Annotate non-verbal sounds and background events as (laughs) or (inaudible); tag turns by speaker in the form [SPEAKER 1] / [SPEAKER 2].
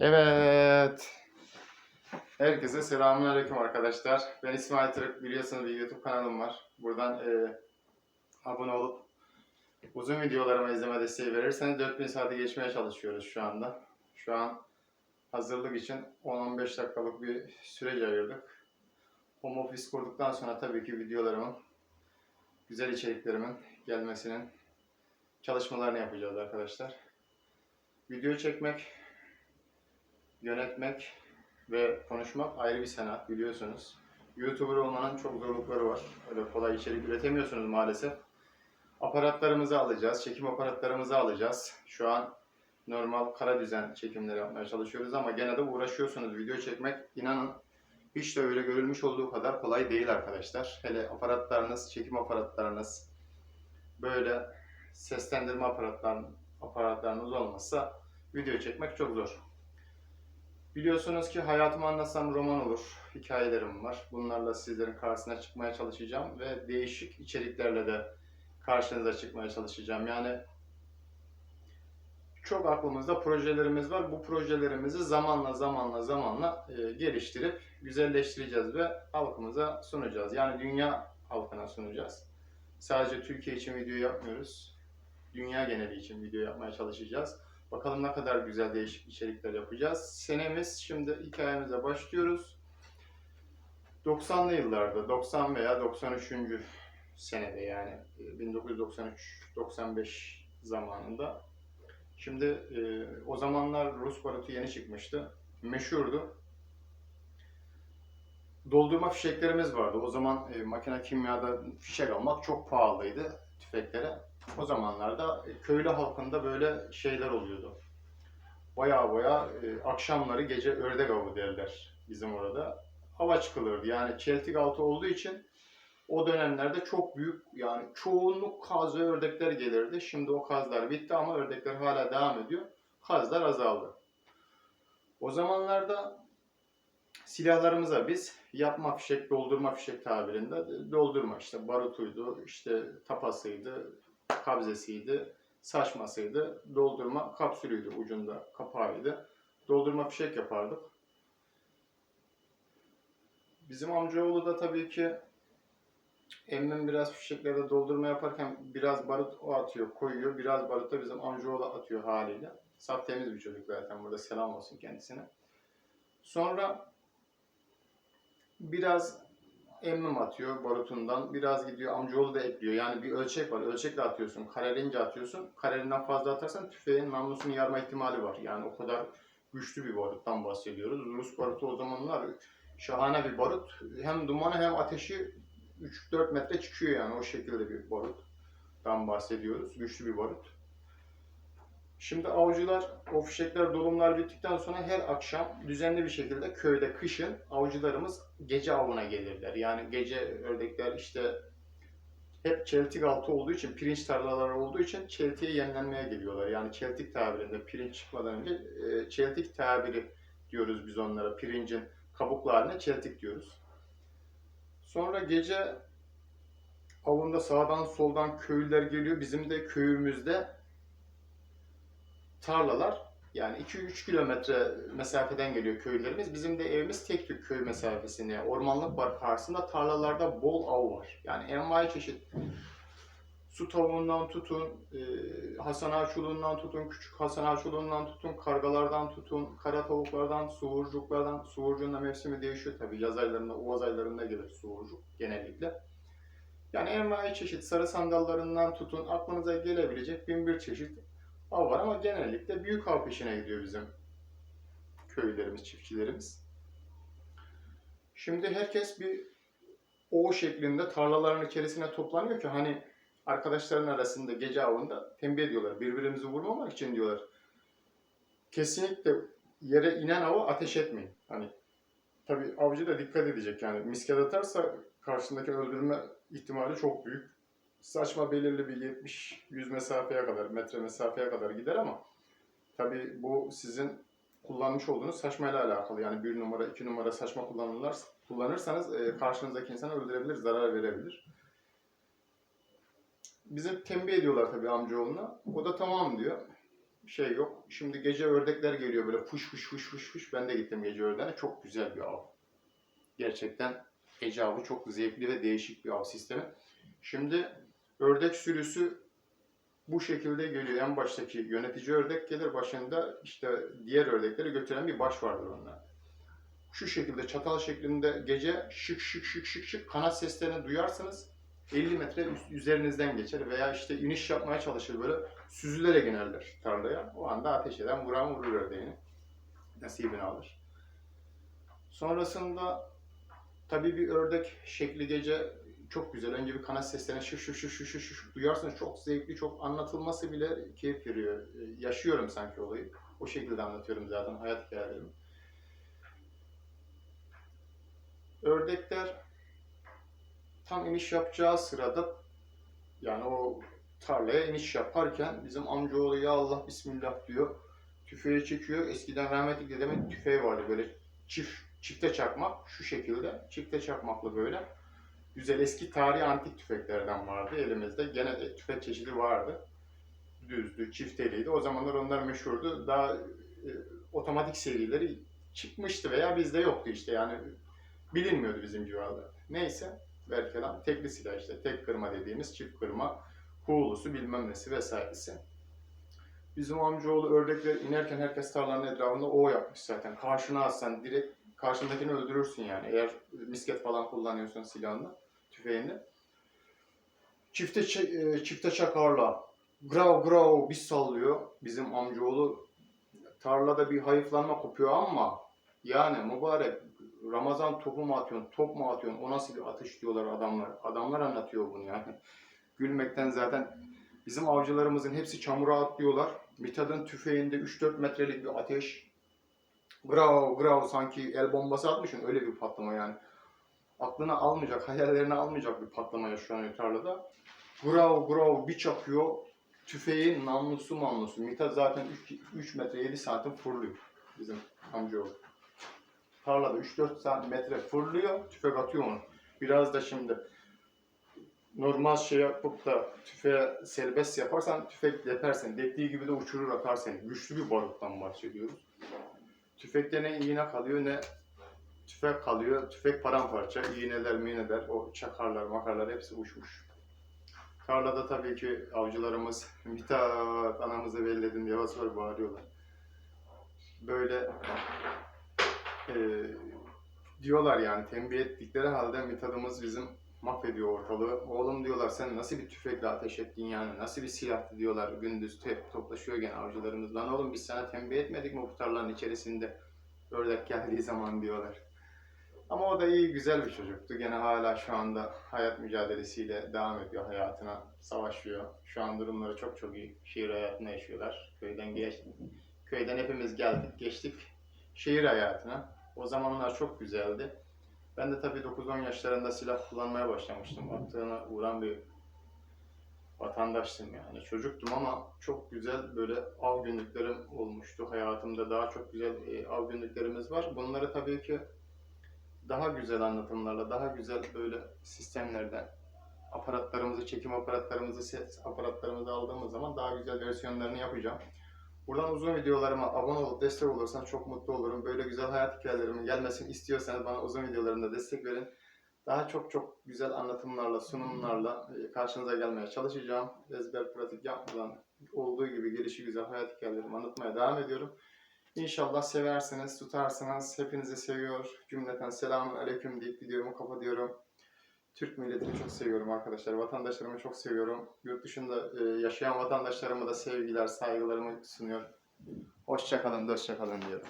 [SPEAKER 1] Evet. Herkese selamünaleyküm arkadaşlar. Ben İsmail Tırık. Biliyorsunuz bir YouTube kanalım var. Buradan e, abone olup uzun videolarıma izleme desteği verirseniz 4000 saati geçmeye çalışıyoruz şu anda. Şu an hazırlık için 10-15 dakikalık bir süreç ayırdık. Home office kurduktan sonra tabii ki videolarımın, güzel içeriklerimin gelmesinin çalışmalarını yapacağız arkadaşlar. Video çekmek, yönetmek ve konuşmak ayrı bir sanat biliyorsunuz. YouTuber olmanın çok zorlukları var. Öyle kolay içerik üretemiyorsunuz maalesef. Aparatlarımızı alacağız, çekim aparatlarımızı alacağız. Şu an normal kara düzen çekimleri yapmaya çalışıyoruz ama gene de uğraşıyorsunuz. Video çekmek inanın hiç de öyle görülmüş olduğu kadar kolay değil arkadaşlar. Hele aparatlarınız, çekim aparatlarınız böyle seslendirme aparatlar, aparatlarınız olmazsa video çekmek çok zor. Biliyorsunuz ki hayatımı anlatsam roman olur. Hikayelerim var. Bunlarla sizlerin karşısına çıkmaya çalışacağım ve değişik içeriklerle de karşınıza çıkmaya çalışacağım. Yani çok aklımızda projelerimiz var. Bu projelerimizi zamanla zamanla zamanla e, geliştirip güzelleştireceğiz ve halkımıza sunacağız. Yani dünya halkına sunacağız. Sadece Türkiye için video yapmıyoruz. Dünya geneli için video yapmaya çalışacağız. Bakalım ne kadar güzel değişik içerikler yapacağız. Senemiz şimdi hikayemize başlıyoruz. 90'lı yıllarda, 90 veya 93. senede yani 1993-95 zamanında. Şimdi e, o zamanlar Rus barutu yeni çıkmıştı. Meşhurdu. Doldurma fişeklerimiz vardı. O zaman e, makine kimyada fişek almak çok pahalıydı tüfeklere. O zamanlarda e, köylü halkında böyle şeyler oluyordu. Baya baya e, akşamları gece ördek avı derler bizim orada. Hava çıkılırdı. Yani çeltik altı olduğu için o dönemlerde çok büyük yani çoğunluk kaz ve ördekler gelirdi. Şimdi o kazlar bitti ama ördekler hala devam ediyor. Kazlar azaldı. O zamanlarda silahlarımıza biz yapma fişek, doldurma fişek tabirinde doldurma işte barutuydu, işte tapasıydı, kabzesiydi, saçmasıydı, doldurma kapsülüydü ucunda kapağıydı. Doldurma fişek yapardık. Bizim amcaoğlu da tabii ki emmim biraz fişeklerde doldurma yaparken biraz barut o atıyor, koyuyor. Biraz barut da bizim amcaoğlu atıyor haliyle. Saf temiz bir çocuk zaten burada selam olsun kendisine. Sonra biraz emmim atıyor barutundan. Biraz gidiyor amcaoğlu da ekliyor. Yani bir ölçek var. Ölçekle atıyorsun. Karerince atıyorsun. Karerinden fazla atarsan tüfeğin namlusunu yarma ihtimali var. Yani o kadar güçlü bir baruttan bahsediyoruz. Rus barutu o zamanlar şahane bir barut. Hem dumanı hem ateşi 3-4 metre çıkıyor yani o şekilde bir baruttan bahsediyoruz. Güçlü bir barut. Şimdi avcılar, o fişekler, dolumlar bittikten sonra her akşam düzenli bir şekilde köyde kışın avcılarımız gece avına gelirler. Yani gece ördekler işte hep çeltik altı olduğu için, pirinç tarlaları olduğu için çeltiğe yemlenmeye geliyorlar. Yani çeltik tabirinde pirinç çıkmadan önce e, çeltik tabiri diyoruz biz onlara. Pirincin kabuklarına çeltik diyoruz. Sonra gece avında sağdan soldan köylüler geliyor. Bizim de köyümüzde tarlalar yani 2-3 kilometre mesafeden geliyor köylerimiz. Bizim de evimiz tek tük köy mesafesinde. Ormanlık var karşısında tarlalarda bol av var. Yani envai çeşit su tavuğundan tutun, e, Hasan Ağaçuluğundan tutun, küçük Hasan Ağaçuluğundan tutun, kargalardan tutun, kara tavuklardan, suğurcuklardan. Suğurcuğun da mevsimi değişiyor tabii. Yaz aylarında, uvaz aylarında gelir suğurcuk genellikle. Yani envai çeşit sarı sandallarından tutun, aklınıza gelebilecek bin bir çeşit av var ama genellikle büyük av peşine gidiyor bizim köylerimiz, çiftçilerimiz. Şimdi herkes bir o şeklinde tarlaların içerisine toplanıyor ki hani arkadaşların arasında gece avında tembih ediyorlar. Birbirimizi vurmamak için diyorlar. Kesinlikle yere inen ava ateş etmeyin. Hani tabi avcı da dikkat edecek yani misket atarsa karşındaki öldürme ihtimali çok büyük saçma belirli bir 70-100 mesafeye kadar, metre mesafeye kadar gider ama tabii bu sizin kullanmış olduğunuz saçmayla alakalı. Yani bir numara, iki numara saçma kullanırlar, kullanırsanız e, karşınızdaki insanı öldürebilir, zarar verebilir. Bize tembih ediyorlar tabii amcaoğluna. O da tamam diyor. şey yok. Şimdi gece ördekler geliyor böyle fış fış fış fış fış. Ben de gittim gece ördeğine. Çok güzel bir av. Gerçekten gece avı çok zevkli ve değişik bir av sistemi. Şimdi ördek sürüsü bu şekilde geliyor. En baştaki yönetici ördek gelir. Başında işte diğer ördekleri götüren bir baş vardır onlar. Şu şekilde çatal şeklinde gece şık şık şık şık şık kanat seslerini duyarsınız. 50 metre üzerinizden geçer veya işte iniş yapmaya çalışır böyle süzülerek inerler tarlaya. O anda ateş eden vuran vurur ördeğini. Nasibini alır. Sonrasında tabii bir ördek şekli gece çok güzel. Önce bir kanat seslerini şu şu şu şu şu şu şu duyarsınız. Çok zevkli, çok anlatılması bile keyif veriyor. Ee, Yaşıyorum sanki olayı. O şekilde anlatıyorum zaten hayat hikayelerimi. Ördekler tam iniş yapacağı sırada yani o tarlaya iniş yaparken bizim amcaoğlu ya Allah bismillah diyor. Tüfeği çekiyor. Eskiden rahmetli dedemin tüfeği vardı böyle çift çifte çakmak şu şekilde çifte çakmaklı böyle güzel eski tarihi antik tüfeklerden vardı elimizde. Gene tüfek çeşidi vardı. Düzdü, çifteliydi. O zamanlar onlar meşhurdu. Daha e, otomatik serileri çıkmıştı veya bizde yoktu işte yani bilinmiyordu bizim civarda. Neyse Berkelan tekli silah işte tek kırma dediğimiz çift kırma kuğulusu bilmem nesi vesairesi. Bizim amcaoğlu ördekler inerken herkes tarlanın etrafında o yapmış zaten. Karşına atsan direkt karşındakini öldürürsün yani. Eğer misket falan kullanıyorsan silahını, tüfeğini. Çifte, e, çifte çakarla grav grav bir sallıyor. Bizim amcaoğlu tarlada bir hayıflanma kopuyor ama yani mübarek Ramazan topu mu atıyorsun, top mu atıyorsun, o nasıl bir atış diyorlar adamlar. Adamlar anlatıyor bunu yani. (laughs) Gülmekten zaten bizim avcılarımızın hepsi çamura atlıyorlar. Mithat'ın tüfeğinde 3-4 metrelik bir ateş. Grav grav sanki el bombası atmışsın öyle bir patlama yani. Aklına almayacak, hayallerine almayacak bir patlama yaşanıyor tarlada. Grav grav bir çakıyor. Tüfeğin namlusu mamlusu. Mithat zaten 3, metre 7 santim fırlıyor bizim amcaoğlu. Tarlada 3-4 santimetre fırlıyor, tüfek atıyor onu. Biraz da şimdi normal şey yapıp da tüfeğe serbest yaparsan tüfek depersin. Dediği gibi de uçurur atar seni. Güçlü bir baruttan bahsediyoruz. Tüfekte ne iğne kalıyor ne tüfek kalıyor. Tüfek paramparça. İğneler, miğneler, o çakarlar, makarlar hepsi uçmuş. Tarlada tabii ki avcılarımız (laughs) Mithat anamızı belledin diye var bağırıyorlar. Böyle e, diyorlar yani tembih ettikleri halde Mithat'ımız bizim mahvediyor ortalığı. Oğlum diyorlar sen nasıl bir tüfekle ateş ettin yani nasıl bir silahtı diyorlar gündüz hep toplaşıyor gene avcılarımız. Lan oğlum biz sana tembih etmedik mi bu tarlanın içerisinde ördek geldiği zaman diyorlar. Ama o da iyi güzel bir çocuktu. Gene hala şu anda hayat mücadelesiyle devam ediyor hayatına, savaşıyor. Şu an durumları çok çok iyi. Şehir hayatına yaşıyorlar. Köyden geç, köyden hepimiz geldik, geçtik şehir hayatına. O zamanlar çok güzeldi. Ben de tabii 9-10 yaşlarında silah kullanmaya başlamıştım. Attığına uğran bir vatandaştım yani. Çocuktum ama çok güzel böyle av günlüklerim olmuştu. Hayatımda daha çok güzel e, av günlüklerimiz var. Bunları tabii ki daha güzel anlatımlarla, daha güzel böyle sistemlerden aparatlarımızı, çekim aparatlarımızı, ses aparatlarımızı aldığımız zaman daha güzel versiyonlarını yapacağım. Buradan uzun videolarıma abone olup destek olursan çok mutlu olurum. Böyle güzel hayat hikayelerimin gelmesini istiyorsanız bana uzun videolarımda destek verin. Daha çok çok güzel anlatımlarla, sunumlarla e, karşınıza gelmeye çalışacağım. Ezber pratik yapmadan olduğu gibi gelişi güzel hayat hikayelerimi anlatmaya devam ediyorum. İnşallah seversiniz, tutarsınız. Hepinizi seviyor. Cümleten selamun aleyküm deyip videomu kapatıyorum. Türk milletini çok seviyorum arkadaşlar. Vatandaşlarımı çok seviyorum. Yurt dışında e, yaşayan vatandaşlarıma da sevgiler, saygılarımı sunuyor. Hoşçakalın, hoşçakalın diyorum.